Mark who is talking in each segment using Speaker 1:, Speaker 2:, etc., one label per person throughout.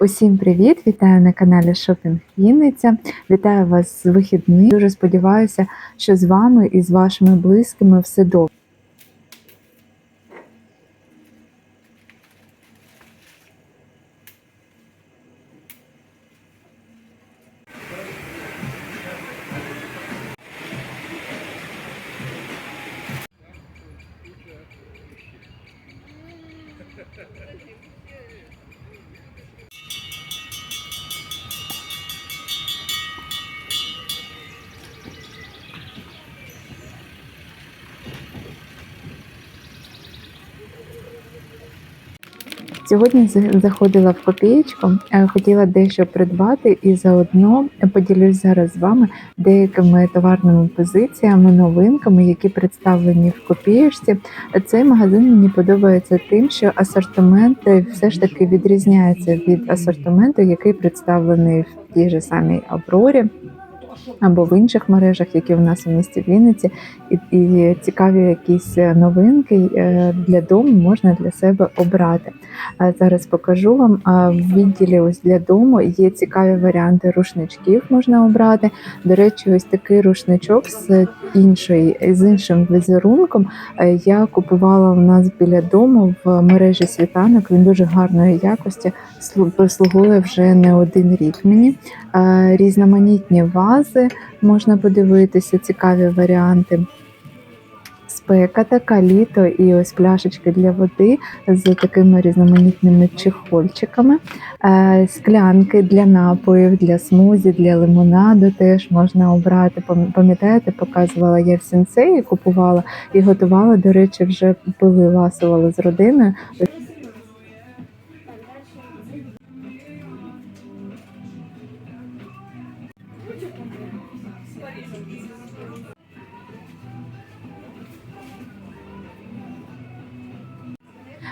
Speaker 1: Усім привіт! Вітаю на каналі Шопінг Вінниця. Вітаю вас з вихідних. Дуже сподіваюся, що з вами і з вашими близькими все добре. Сьогодні заходила в копієчку, е, хотіла дещо придбати і заодно поділюсь зараз з вами деякими товарними позиціями, новинками, які представлені в копієчці. Цей магазин мені подобається тим, що асортимент е, все ж таки відрізняється від асортименту, який представлений в тій же самій Аврорі. Або в інших мережах, які у нас у місті Вінниці, і, і цікаві якісь новинки е, для дому можна для себе обрати. Зараз покажу вам. В відділі ось для дому є цікаві варіанти рушничків, можна обрати. До речі, ось такий рушничок з іншої з іншим візерунком. е, Я купувала у нас біля дому в мережі світанок. Він дуже гарної якості слу- прислугує вже не один рік мені. Е, Різноманітні вази можна подивитися, цікаві варіанти. Спека така літо і ось пляшечки для води з такими різноманітними чехольчиками, Е, склянки для напоїв, для смузі, для лимонаду теж можна обрати. Пам'ятаєте, показувала я в сенсеї, купувала і готувала. До речі, вже пили ласували з родиною.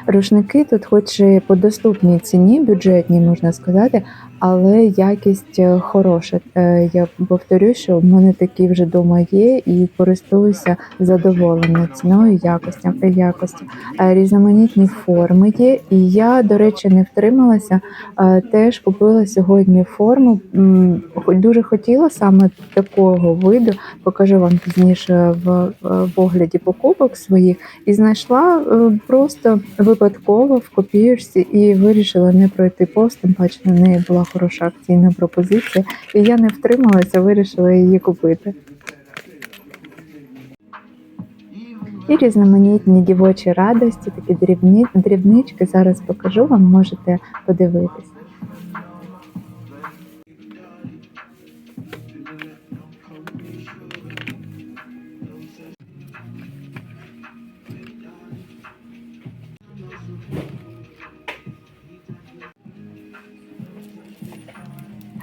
Speaker 1: Рушники тут, хоч і по доступній ціні, бюджетні, можна сказати, але якість е, хороша. Е, Я повторю, що в мене такі вже вдома є і користуюся задоволена ціною якостю. Е, Різноманітні форми є. І я, до речі, не втрималася. Теж купила сьогодні форму. Дуже хотіла саме такого виду. Покажу вам пізніше в, в огляді покупок своїх і знайшла просто випадково в копіюшці і вирішила не пройти пост, тим паче на неї була хороша акційна пропозиція, і я не втрималася, вирішила її купити. І різноманітні дівочі радості, такі дрібні, дрібнички. Зараз покажу вам, можете подивитись.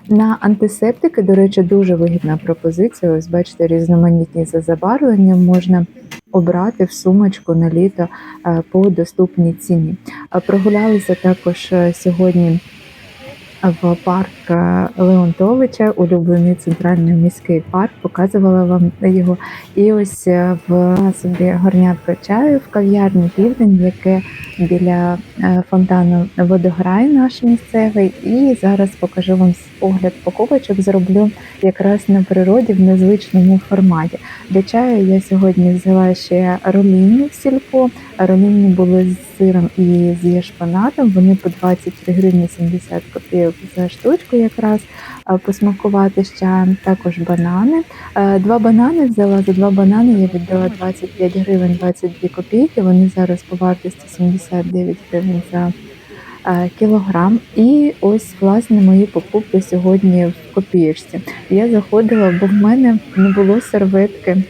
Speaker 1: На антисептики, до речі, дуже вигідна пропозиція. Ось бачите, різноманітні за забарвленням можна обрати в сумочку на літо е, по доступній ціні. Прогулялися також е, сьогодні в парк е, Леонтовича, улюблений центральний міський парк. Показувала вам його. І ось е, в собі горнятко чаю в кав'ярні Південь, яке біля е, фонтану водограй наш місцевий. І зараз покажу вам огляд покупочок. Зроблю якраз на природі в незвичному форматі. Для чаю я сьогодні взяла ще ролінні в сільпо. Ролінні були з сиром і з шпанатом. Вони по 23 гривні 70 копійок за штучку якраз посмакувати чаєм. Також банани. Е, Два банани взяла. За два банани я віддала 25 гривень 22 копійки. Вони зараз по вартості 79 гривень за е, кілограм. І ось власне мої покупки сьогодні в копієчці. Я заходила, бо в мене не було серветки.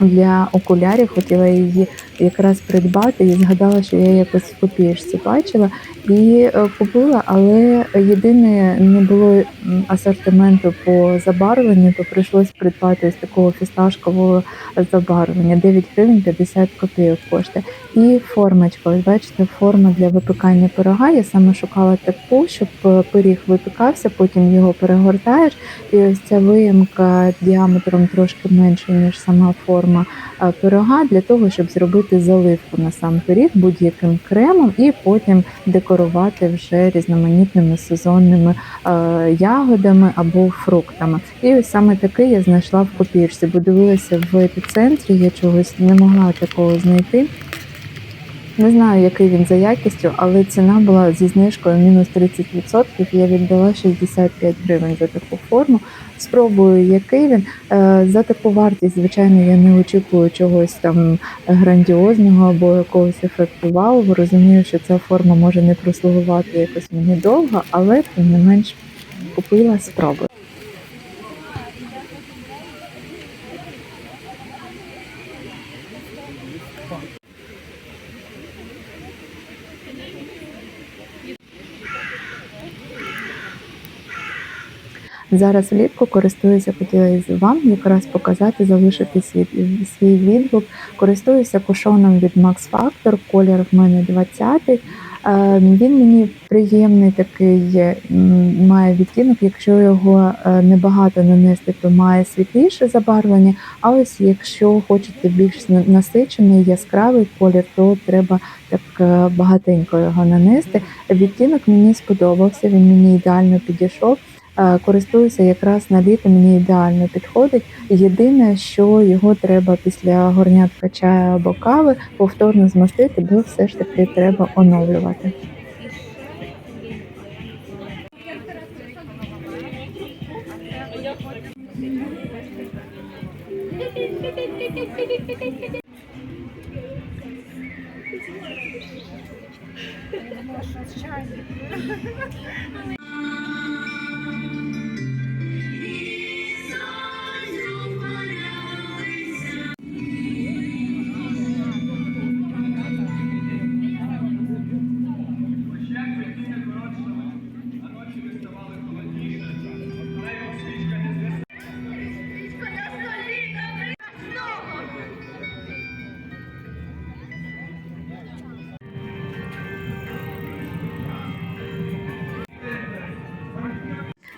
Speaker 1: Для окулярів хотіла її якраз придбати і згадала, що я якось в копієчці бачила і е, купила, але єдине не було асортименту по забарвленню, то прийшлось придбати ось такого фісташкового забарвлення. 9 гривень 50 копійок коштує. І формочка, ось бачите, форма для випікання пирога. Я саме шукала таку, щоб е, пиріг випікався, потім його перегортаєш. І ось ця виємка діаметром трошки менше, ніж сама форма. Форма е, пирога для того, щоб зробити заливку на сам пиріг будь-яким кремом і потім декорувати вже різноманітними сезонними е, ягодами або фруктами. І ось саме такий я знайшла в копірці, бо дивилася в епіцентрі, я чогось не могла такого знайти. Не знаю, який він за якістю, але ціна була зі знижкою мінус 30%. Я віддала 65 гривень за таку форму. Спробую, який він. Е, За таку вартість, звичайно, я не очікую чогось там грандіозного або якогось ефекту вау. Розумію, що ця форма може не прослугувати якось мені довго, але тим не менш купила спробую. Зараз влітку користуюся, хотіла і вам якраз показати, залишити свій, свій відгук. Користуюся кушоном від Max Factor, колір в мене 20 Е, Він мені приємний такий, має відтінок. Якщо його е, небагато нанести, то має світліше забарвлення. А ось якщо хочете більш насичений, яскравий колір, то треба так е, багатенько його нанести. Відтінок мені сподобався, він мені ідеально підійшов. Е, Користуюся якраз на літо, мені ідеально підходить. Єдине, що його треба після горнятка чаю або кави повторно змастити, бо все ж таки треба оновлювати.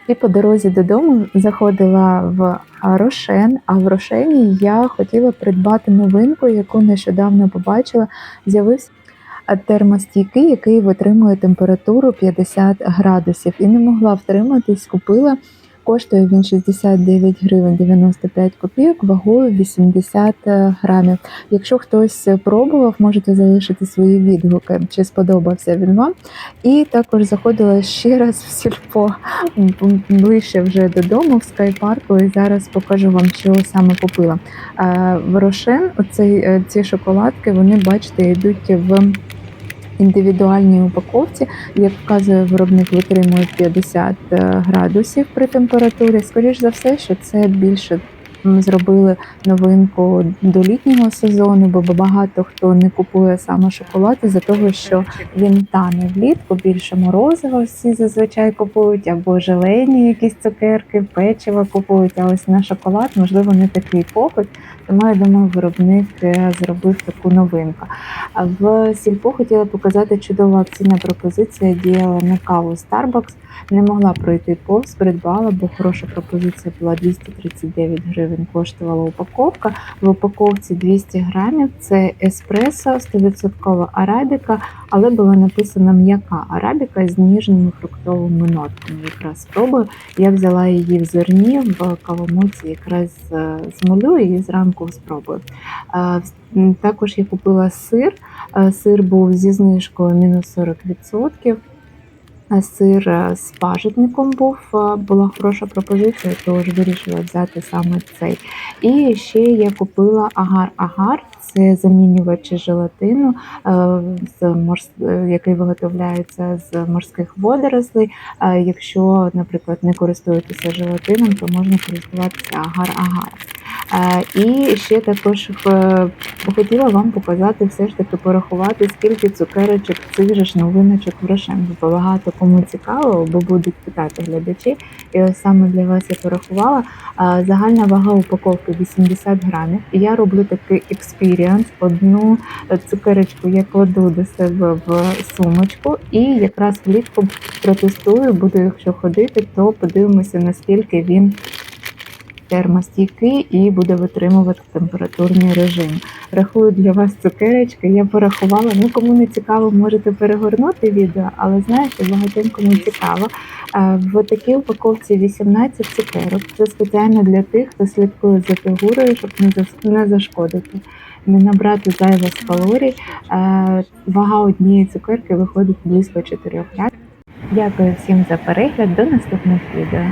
Speaker 1: І по дорозі додому заходила в Рошен, а в Рошені я хотіла придбати новинку, яку нещодавно побачила. З'явився термостійкий, який витримує температуру 50 градусів. І не могла втриматись, купила. Коштує він 69 гривень 95 копійок, вагою 80 грамів. Якщо хтось пробував, можете залишити свої відгуки, чи сподобався він вам. І також заходила ще раз в сільпо ближче вже додому в скайпарку. І зараз покажу вам, що саме купила. Е, В Рошен оцей, е, ці шоколадки, вони, бачите, йдуть в індивідуальній упаковці. Як вказує виробник, витримує 50 е, градусів при температурі. Скоріш за все, що це більше зробили новинку до літнього сезону, бо багато хто не купує саме шоколад із-за того, що він тане влітку, більше морозива всі зазвичай купують, або желейні якісь цукерки, печиво купують. А ось на шоколад, можливо, не такий попит. Тому я думаю, виробник е, зробив таку новинку. В сільпо хотіла показати чудова акційна пропозиція діяла на каву Starbucks. Не могла пройти повз, придбала, бо хороша пропозиція була 239 гривень. Коштувала упаковка. В упаковці 200 грамів. Це еспресо, 100% арабіка, але була написана м'яка арабіка з ніжними фруктовими нотками. Якраз спробую. Я взяла її в зерні в кавомуці, якраз е, змолю і зранку спробую. Е, Також я купила сир. Е, Сир був зі знижкою мінус 40%. Сир е, з пажитником був, е, була хороша пропозиція, тож вирішила взяти саме цей. І ще я купила агар-агар, це замінювач желатину, е, з морс... який виготовляється з морських водорослей. Якщо, наприклад, не користуєтеся желатином, то можна користуватися агар-агар. Е, І ще також е, хотіла вам показати, все ж таки порахувати, скільки цукерочок цих же ж новиночок в Рошен. Бо багато кому цікаво, бо будуть питати глядачі. І ось саме для вас я порахувала. Загальна вага упаковки 80 грамів. Я роблю такий експіріанс. Одну цукерочку я кладу до себе в сумочку, і якраз влітку протестую, буду, якщо ходити, то подивимося, наскільки він термостійкий і буде витримувати температурний режим. Рахую для вас цукерочки. Я порахувала. Ну кому не цікаво, можете перегорнути відео, але знаєте, багатьом кому цікаво. Е, В такій упаковці 18 цукерок. Це спеціально для тих, хто слідкує за фігурою, щоб не зашкодити, не набрати зайвих калорій. Е, Вага однієї цукерки виходить близько 4 грам. Дякую всім за перегляд. До наступних відео.